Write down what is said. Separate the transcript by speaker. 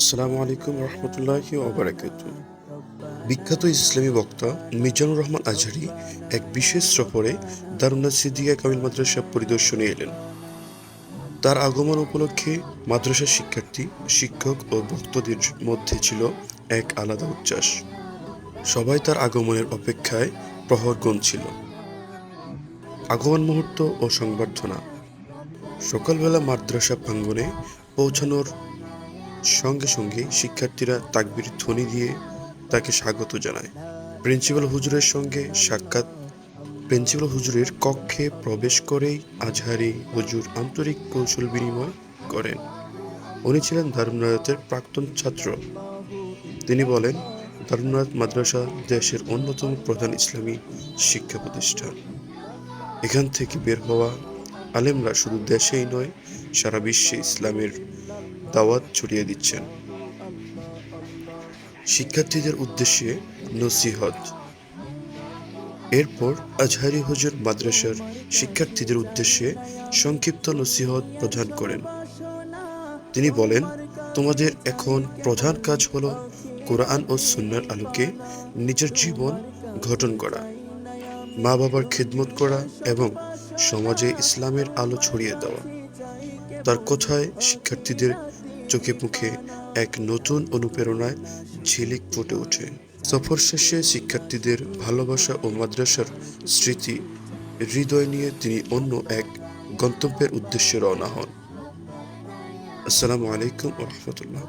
Speaker 1: আসসালামু আলাইকুম রহমতুল্লাহি ওবরাকাত বিখ্যাত ইসলামী বক্তা মিজানুর রহমান আজহারি এক বিশেষ সফরে দারুন্না সিদ্দিকা কামিল মাদ্রাসা পরিদর্শনে এলেন। তার আগমন উপলক্ষে মাদ্রাসার শিক্ষার্থী, শিক্ষক ও ভক্তদের মধ্যে ছিল এক আলাদা উচ্ছ্বাস। সবাই তার আগমনের অপেক্ষায় প্রহর ছিল। আগমন মুহূর্ত ও সংবর্ধনা। সকালবেলা মাদ্রাসা প্রাঙ্গণে পৌঁছানোর সঙ্গে সঙ্গে শিক্ষার্থীরা তাকবির ধ্বনি দিয়ে তাকে স্বাগত জানায়। প্রিন্সিপাল হুজুরের সঙ্গে সাক্ষাৎ। প্রিন্সিপাল হুজুরের কক্ষে প্রবেশ করেই আজহারি হুজুর আন্তরিক কৌশল বিনিময় করেন। উনি ছিলেন দারুনায়তের প্রাক্তন ছাত্র। তিনি বলেন দারুনায়ত মাদ্রাসা দেশের অন্যতম প্রধান ইসলামী শিক্ষা প্রতিষ্ঠান। এখান থেকে বের হওয়া আলেমরা শুধু দেশেই নয়, সারা বিশ্বে ইসলামের দাওয়াত ছড়িয়ে দিচ্ছেন। শিক্ষার্থীদের উদ্দেশ্যে নসিহত। এরপর আজহারি হুজুর মাদ্রাসার শিক্ষার্থীদের উদ্দেশ্যে সংক্ষিপ্ত নসিহত প্রদান করেন। তিনি বলেন, তোমাদের এখন প্রধান কাজ হল কোরআন ও সুন্নার আলোকে নিজের জীবন গঠন করা মা বাবার খিদমত করা এবং সমাজে ইসলামের আলো ছড়িয়ে দেওয়া। তার কথায় শিক্ষার্থীদের চোখে মুখে এক নতুন অনুপ্রেরণায় ঝিলিক ফুটে ওঠে। সফর শেষে শিক্ষার্থীদের ভালোবাসা ও মাদ্রাসার স্মৃতি হৃদয় নিয়ে তিনি অন্য এক গন্তব্যের উদ্দেশ্যে রওনা হন। আসসালামু আলাইকুম রহমতুল্লাহ।